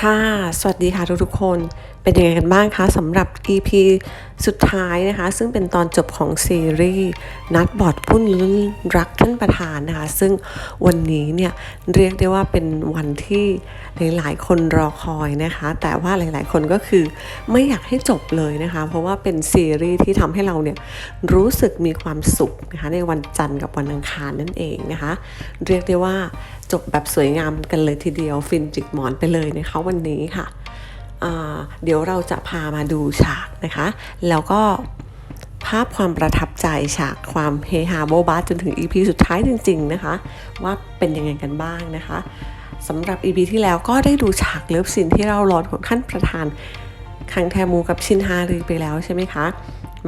ค่ะ สวัสดีค่ะทุกๆคน เป็นยังไงกันบ้างคะสำหรับ EP สุดท้ายนะคะ ซึ่งเป็นตอนจบของซีรีส์ นัดบอดพุ่นลุ้นรักท่านประธานนะคะ ซึ่งวันนี้เนี่ยเรียกได้ว่าเป็นวันที่หลายๆ คนรอคอยนะคะ แต่ว่าหลายๆ คนก็คือไม่อยากให้จบเลยนะคะ เพราะว่าเป็นซีรีส์ที่ทำให้เราเนี่ยรู้สึกมีความสุขนะคะในวันจันทร์กับวันอังคารนั่นเองนะคะ เรียกได้ว่า จบแบบสวยงามกันเลยทีเดียวฟินจิกหมอนไปเลยนะคะวันนี้ค่ะ เดี๋ยวเราจะพามาดูฉากนะคะ แล้วก็ภาพความประทับใจฉากความเฮฮาโบบาจนถึง EP สุดท้ายจริง ๆ นะคะ ว่าเป็นยังไงกันบ้างนะคะสำหรับ EP ที่แล้วก็ได้ดูฉากเลิฟซีนที่เราร้อนของท่านประธานคังแทมูกับชินฮารีไปแล้วใช่ไหมคะ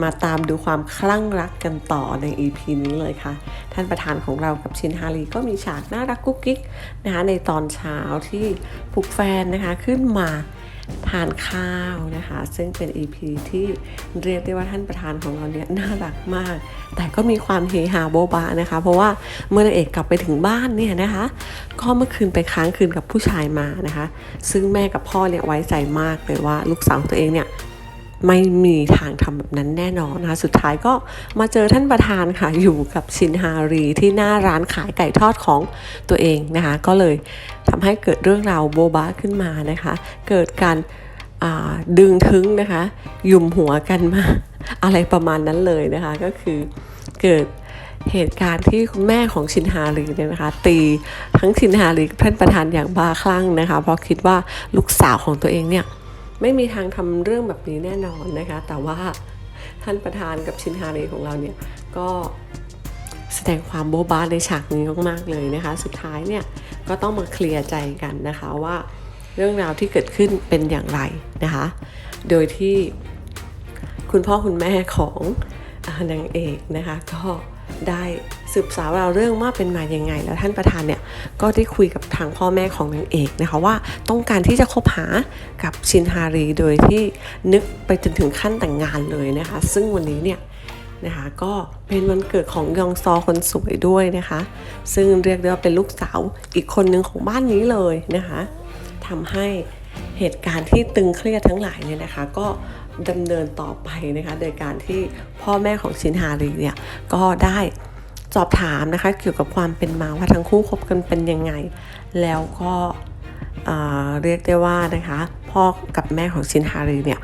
มาตามดูความคลั่งรักกันต่อใน EP นี้เลยค่ะ ท่านประธานของเรากับชินฮารีก็มีฉากน่ารักกุ๊กกิ๊กนะคะในตอนเช้าที่ผูกแฟนนะคะขึ้นมาทานข้าวนะคะ ซึ่งเป็น EP ที่เรียกได้ว่าท่านประธานของเราเนี่ยน่ารักมาก แต่ก็มีความเฮฮาโบบานะคะ เพราะว่าเมื่อนางเอกกลับไปถึงบ้านเนี่ยนะคะ ก็เมื่อคืนไปค้างคืนกับผู้ชายมานะคะ ซึ่งแม่กับพ่อเนี่ยไว้ใจมากเลยว่าลูกสาวของตัวเองเนี่ย ไม่มีทางทำแบบนั้นแน่นอนนะคะ สุดท้ายก็มาเจอท่านประธานค่ะ อยู่กับชินฮารีที่หน้าร้านขายไก่ทอดของตัวเองนะคะ ก็เลยทำให้เกิดเรื่องราวโบบาขึ้นมานะคะ เกิดการดึงทึงนะคะ ยุ่มหัวกันมาอะไรประมาณนั้นเลยนะคะ ก็คือเกิดเหตุการณ์ที่คุณแม่ของชินฮารีเนี่ยนะคะ ตีทั้งชินฮารีท่านประธานอย่างบ้าคลั่งนะคะ เพราะคิดว่าลูกสาวของตัวเองเนี่ย ไม่มีทางทำเรื่องแบบนี้แน่นอนนะคะ แต่ว่าท่านประธานกับชินฮารีของเราเนี่ยก็แสดงความโบ๊ะบ้าในฉากนี้มากๆเลยนะคะ สุดท้ายเนี่ยก็ต้องมาเคลียร์ใจกันนะคะว่าเรื่องราวที่เกิดขึ้นเป็นอย่างไรนะคะ โดยที่คุณพ่อคุณแม่ของอนางเอกนะคะก็ ได้สืบสาวเราเรื่องว่าเป็นมาอยังไง แล้วท่านประธานเนี่ยก็ได้คุยกับทางพ่อแม่ของนางเอกนะคะว่าต้องการที่จะคบหากับชินฮารีโดยที่นึกไปจนถึงขั้นแต่งงานเลยนะคะ ซึ่งวันนี้เนี่ยนะคะก็เป็นวันเกิดของยองซอคนสวยด้วยนะคะ ซึ่งเรียกได้ว่าเป็นลูกสาวอีกคนหนึ่งของบ้านนี้เลยนะคะทำให้ เหตุการณ์ที่ตึงเครียดทั้งหลายเนี่ยนะคะ ก็ดำเนินต่อไปนะคะโดยการที่พ่อแม่ของชินฮารีเนี่ยก็ได้สอบถามนะคะเกี่ยวกับความเป็นมาว่าทั้งคู่คบกันเป็นยังไง แล้วก็เเรียกได้ว่านะคะพ่อกับแม่ของชินฮารีเนี่ย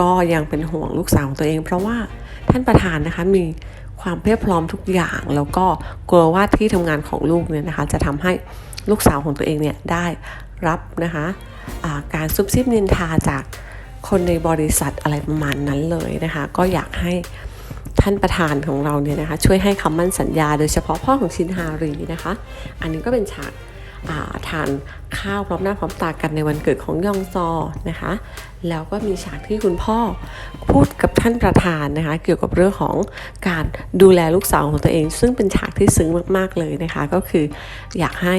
ก็ยังเป็นห่วงลูกสาวของตัวเอง เพราะว่าท่านประธานนะคะมีความเพียบพร้อมทุกอย่าง แล้วก็กลัวว่าที่ทำงานของลูกเนี่ยนะคะจะทำให้ลูกสาวของตัวเองเนี่ยได้รับนะคะ การซุบซิบนินทาจากคนในบริษัทอะไรประมาณนั้นเลยนะคะ ก็อยากให้ท่านประธานของเราเนี่ยนะคะช่วยให้คำมั่นสัญญาโดยเฉพาะพ่อของชินฮารีนะคะ อันนี้ก็เป็นฉากาทานข้าวพร้อมหน้าพร้อมตากันในวันเกิดของยองซอนะคะ แล้วก็มีฉากที่คุณพ่อพูดกับท่านประธานนะคะ เกี่ยวกับเรื่องของการดูแลลูกสาวของตัวเอง ซึ่งเป็นฉากที่ซึ้งมาก ๆ เลยนะคะ ก็คืออยากให้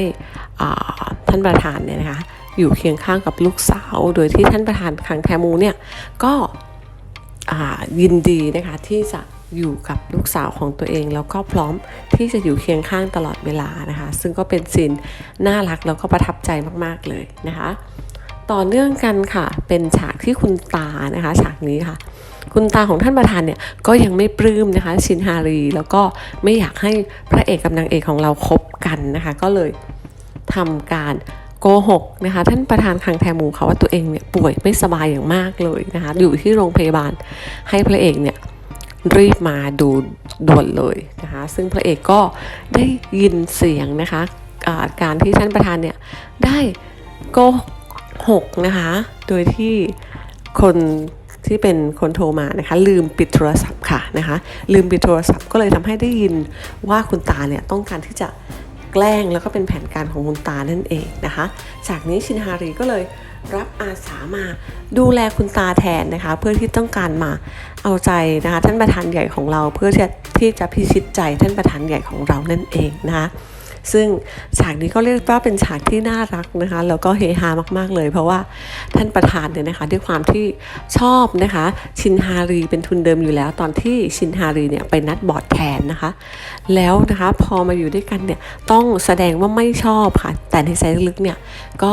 ท่านประธานเนี่ยนะคะ อยู่เคียงข้างกับลูกสาว โดยที่ท่านประธานคังแทมูเนี่ยก็ยินดีนะคะที่จะอยู่กับลูกสาวของตัวเอง แล้วก็พร้อมที่จะอยู่เคียงข้างตลอดเวลานะคะ ซึ่งก็เป็นซีนน่ารักแล้วก็ประทับใจมากๆเลยนะคะ ต่อเนื่องกันค่ะเป็นฉากที่คุณตานะคะ ฉากนี้ค่ะ คุณตาของท่านประธานเนี่ยก็ยังไม่ปลื้มนะคะ ชินฮารี แล้วก็ไม่อยากให้พระเอกกับนางเอกของเราคบกันนะคะ ก็เลยทำการ โกหกนะคะท่านประธานคังแทมูค่ะว่าตัวเองเนี่ยป่วยไม่สบายอย่างมากเลยนะคะอยู่ที่โรงพยาบาลให้พระเอกเนี่ยรีบมาดูด่วนเลยนะคะซึ่งพระเอกก็ได้ยินเสียงนะคะอาการที่ท่านประธานเนี่ยได้โกหกนะคะโดยที่คนที่เป็นคนโทรมานะคะลืมปิดโทรศัพท์ค่ะนะคะลืมปิดโทรศัพท์ก็เลยทำให้ได้ยินว่าคุณตาเนี่ยต้องการที่จะ แกล้งแล้วก็เป็นแผนการของคุณตานั่นเองนะคะ จากนี้ชินฮารีก็เลยรับอาสามาดูแลคุณตาแทนนะคะ เพื่อที่ต้องการมาเอาใจนะคะท่านประธานใหญ่ของเราเพื่อที่จะพิชิตใจท่านประธานใหญ่ของเรานั่นเองนะคะ ซึ่งฉากนี้ก็เรียกว่าเป็นฉากที่น่ารักนะคะ แล้วก็เฮฮามาก ๆ เลย เพราะว่าท่านประธานเนี่ยนะคะด้วยความที่ชอบนะคะ ชินฮารีเป็นทุนเดิมอยู่แล้ว ตอนที่ชินฮารีเนี่ยไปนัดบอร์ดแทนนะคะ แล้วนะคะพอมาอยู่ด้วยกันเนี่ยต้องแสดงว่าไม่ชอบค่ะ แต่ในใจลึกๆเนี่ยก็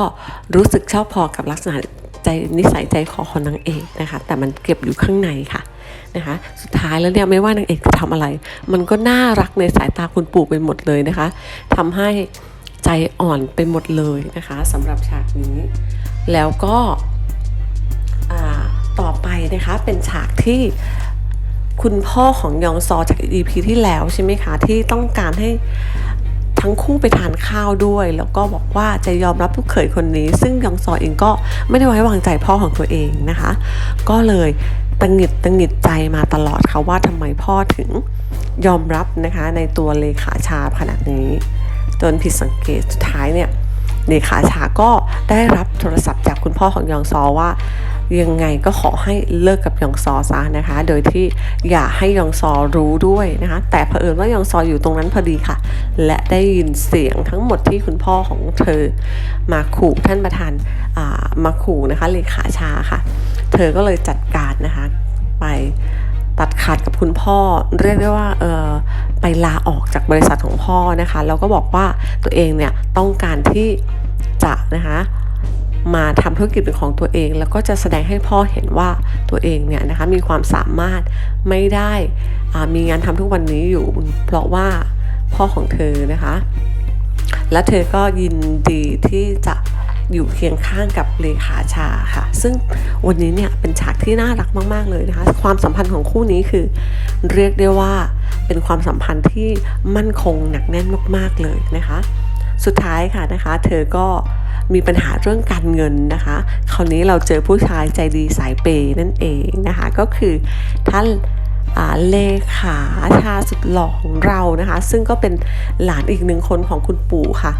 รู้สึกชอบพอกับลักษณะใจนิสัยใจคอของนางเอกนะคะ แต่มันเก็บอยู่ข้างในค่ะ นะคะ สุดท้ายแล้วเนี่ยไม่ว่านางเอกจะทำอะไร มันก็น่ารักในสายตาคุณปู่ไปหมดเลยนะคะทำให้ใจอ่อนไปหมดเลยนะคะสำหรับฉากนี้ แล้วก็ต่อไปนะคะเป็นฉากที่คุณพ่อของยองซอจาก EP ที่แล้วใช่ไหมคะที่ต้องการให้ทั้งคู่ไปทานข้าวด้วย แล้วก็บอกว่าจะยอมรับลูกเขยคนนี้ ซึ่งยองซอเองก็ไม่ได้ไว้วางใจพ่อของตัวเองนะคะ ก็เลย ตังหิดตังหิดใจมาตลอดค่ะว่าทำไมพ่อถึงยอมรับนะคะในตัวเลขาชาขนาดนี้ จนผิดสังเกตสุดท้ายเนี่ยเลขาชาก็ได้รับโทรศัพท์จากคุณพ่อของยองซอว่า ยังไงก็ขอให้เลิกกับยองซอซะนะคะ โดยที่อย่าให้ยองซอรู้ด้วยนะคะ แต่เผอิญว่ายองซออยู่ตรงนั้นพอดีค่ะ และได้ยินเสียงทั้งหมดที่คุณพ่อของเธอ มาขู่ท่านประธานามาขู่นะคะเลขาชาค่ะ เธอก็เลยจัดการ นะคะ ไปตัดขาดกับคุณพ่อ เรียกได้ว่าเออไปลาออกจากบริษัทของพ่อนะคะแล้วก็บอกว่าตัวเองเนี่ยต้องการที่จะนะคะมาทำธุรกิจเป็นของตัวเอง แล้วก็จะแสดงให้พ่อเห็นว่าตัวเองเนี่ยนะคะมีความสามารถไม่ได้มีงานทำทุกวันนี้อยู่ เพราะว่าพ่อของเธอนะคะ และเธอก็ยินดีที่จะ อยู่เคียงข้างกับเลขาชาค่ะ ซึ่งวันนี้เนี่ยเป็นฉากที่น่ารักมาก ๆ เลยนะคะ ความสัมพันธ์ของคู่นี้คือ เรียกได้ว่าเป็นความสัมพันธ์ที่มั่นคงหนักแน่นมาก ๆ เลยนะคะ สุดท้ายค่ะนะคะ เธอก็มีปัญหาเรื่องการเงินนะคะ คราวนี้เราเจอผู้ชายใจดีสายเปย์นั่นเองนะคะ ก็คือท่านเลขาชาสุดหล่อของเรานะคะ ซึ่งก็เป็นหลานอีกหนึ่งคนของคุณปู่ค่ะ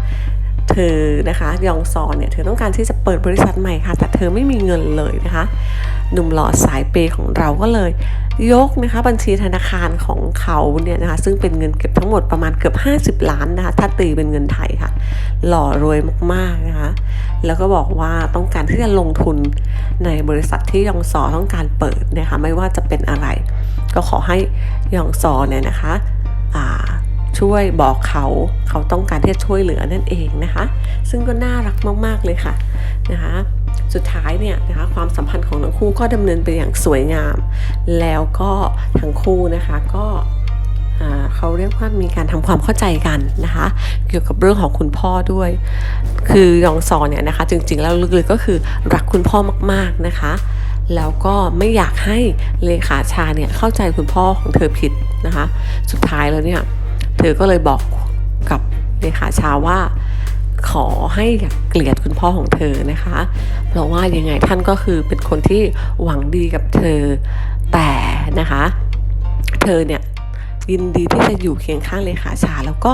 เธอนะคะยองซอนเนี่ยเธอต้องการที่จะเปิดบริษัทใหม่ค่ะ แต่เธอไม่มีเงินเลยนะคะหนุ่มหล่อสายเปย์ของเราก็เลย ยกนะคะบัญชีธนาคารของเขาเนี่ยนะคะซึ่งเป็นเงินเก็บทั้งหมดประมาณเกือบ 50 ล้านนะคะถ้าตีเป็นเงินไทยค่ะ หล่อรวยมากๆนะคะแล้วก็บอกว่าต้องการที่จะลงทุนในบริษัทที่ยองซอต้องการเปิดนะคะไม่ว่าจะเป็นอะไร ก็ขอให้ยองซอเนี่ยนะคะ ช่วยบอกเขาเขาต้องการที่จะช่วยเหลือนั่นเองนะคะ ซึ่งก็น่ารักมากๆเลยค่ะนะคะสุดท้ายเนี่ยนะคะความสัมพันธ์ของทั้งคู่ก็ดำเนินไปอย่างสวยงาม แล้วก็ทั้งคู่นะคะก็เขาเรียกว่ามีการทำความเข้าใจกันนะคะ เกี่ยวกับเรื่องของคุณพ่อด้วย คือยองซอเนี่ยนะคะ จริงๆแล้วลึกๆก็คือรักคุณพ่อมากๆนะคะ แล้วก็ไม่อยากให้เลขาชาเนี่ยเข้าใจคุณพ่อของเธอผิดนะคะ สุดท้ายแล้วเนี่ย ธอก็เลยบอกกับเลขาชาว่า ขอให้อย่าเกลียดคุณพ่อของเธอนะคะ เพราะว่ายังไงท่านก็คือเป็นคนที่หวังดีกับเธอแต่นะคะ เธอเนี่ยยินดีที่จะอยู่เคียงข้างเลขาชาแล้วก็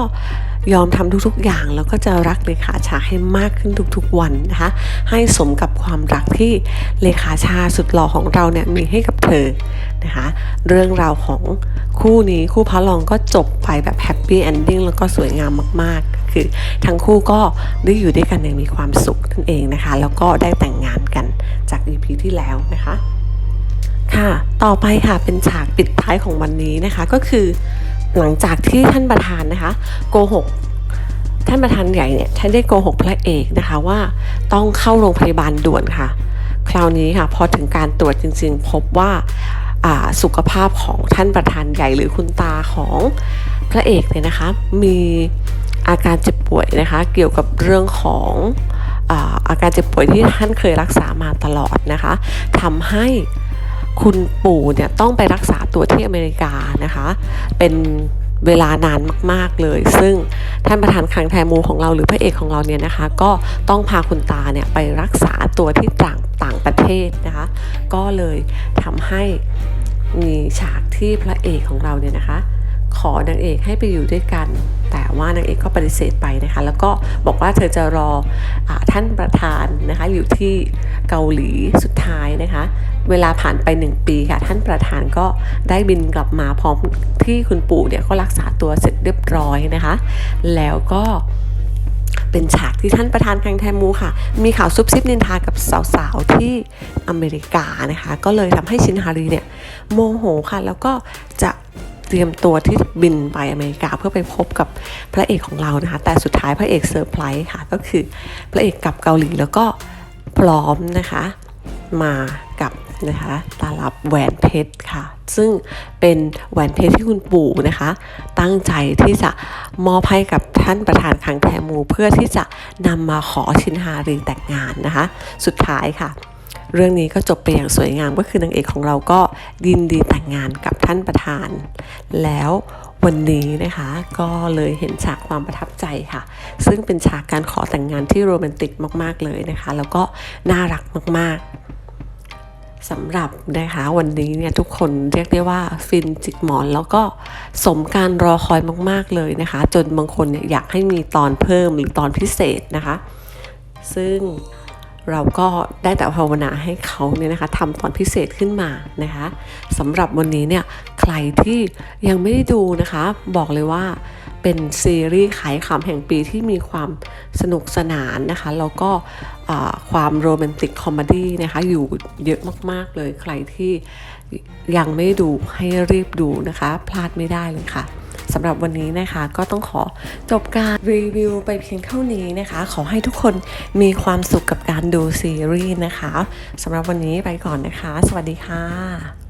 ยอมทำทุกๆอย่างแล้วก็จะรักเลขาชาให้มากขึ้นทุกๆวันนะคะให้สมกับความรักที่เลขาชาสุดหล่อของเราเนี่ยมีให้กับเธอนะคะเรื่องราวของคู่นี้คู่พระรองก็จบไปแบบแฮปปี้เอนดิ้งแล้วก็สวยงามมากๆ คือทั้งคู่ก็ได้อยู่ด้วยกันอย่างมีความสุขนั่นเองนะคะ แล้วก็ได้แต่งงานกันจาก EP ที่แล้วนะคะค่ะ ต่อไปค่ะเป็นฉากปิดท้ายของวันนี้นะคะก็คือ หลังจากที่ท่านประธานนะคะโกหกท่านประธานใหญ่เนี่ยท่านได้โกหกพระเอกนะคะว่าต้องเข้าโรงพยาบาลด่วนค่ะ คราวนี้ค่ะพอถึงการตรวจจริงๆ พบว่าาสุขภาพของท่านประธานใหญ่หรือคุณตาของพระเอกเนี่ยนะคะ มีอาการเจ็บป่วยนะคะ เกี่ยวกับเรื่องของอาอาการเจ็บป่วยที่ท่านเคยรักษามาตลอดนะคะทำให้ คุณปู่เนี่ยต้องไปรักษาตัวที่อเมริกานะคะ เป็นเวลานานมาก ๆ เลย ซึ่งท่านประธานคังแทมูของเราหรือพระเอกของเราเนี่ยนะคะ ก็ต้องพาคุณตาเนี่ยไปรักษาตัวที่ต่างต่างประเทศนะคะ ก็เลยทำให้มีฉากที่พระเอกของเราเนี่ยนะคะ ขอนางเอกให้ไปอยู่ด้วยกัน แต่ว่านางเอกก็ปฏิเสธไปนะคะ แล้วก็บอกว่าเธอจะรออท่านประธานนะคะอยู่ที่เกาหลีสุดท้ายนะคะ เวลาผ่านไป 1 ปีค่ะ ท่านประธานก็ได้บินกลับมาพร้อมที่คุณปู่เนี่ยก็รักษาตัวเสร็จเรียบร้อยนะคะ แล้วก็เป็นฉากที่ท่านประธานคังแทมูค่ะ มีข่าวซุบซิบนินทากับสาวๆ ที่อเมริกานะคะ ก็เลยทำให้ชินฮารีเนี่ยโมโหค่ะ แล้วก็จะเตรียมตัวที่จะบินไปอเมริกาเพื่อไปพบกับพระเอกของเรานะคะ แต่สุดท้ายพระเอกเซอร์ไพรส์ค่ะ ก็คือพระเอกกลับเกาหลีแล้วก็พร้อมนะคะ มากับ นะคะตาลับแหวนเพชรค่ะ ซึ่งเป็นแหวนเพชรที่คุณปู่นะคะ ตั้งใจที่จะมอบให้กับท่านประธานคังแทมู เพื่อที่จะนำมาขอชินฮารีแต่งงานนะคะ สุดท้ายค่ะ เรื่องนี้ก็จบไปอย่างสวยงามก็คือนางเอกของเราก็ยินดีแต่งงานกับท่านประธาน แล้ววันนี้นะคะก็เลยเห็นฉากความประทับใจค่ะ ซึ่งเป็นฉากการขอแต่งงานที่โรแมนติกมาก ๆ เลยนะคะ แล้วก็น่ารักมากๆ สำหรับนะคะวันนี้เนี่ยทุกคนเรียกได้ว่าฟินจิกหมอนแล้วก็สมการรอคอยมาก ๆ เลยนะคะ จนบางคนเนี่ยอยากให้มีตอนเพิ่มหรือตอนพิเศษนะคะ ซึ่งเราก็ได้แต่ภาวนาให้เขาเนี่ยนะคะทำตอนพิเศษขึ้นมานะคะสำหรับวันนี้เนี่ยใครที่ยังไม่ได้ดูนะคะ บอกเลยว่า เป็นซีรีส์ขายขำแห่งปีที่มีความสนุกสนานนะคะ แล้วก็ความโรแมนติกคอมเมดี้นะคะอยู่เยอะมาก ๆ เลยใครที่ยังไม่ดูให้รีบดูนะคะ พลาดไม่ได้เลยค่ะสำหรับวันนี้นะคะก็ต้องขอจบการรีวิวไปเพียงเท่านี้นะคะ ขอให้ทุกคนมีความสุขกับการดูซีรีส์นะคะสำหรับวันนี้ไปก่อนนะคะ สวัสดีค่ะ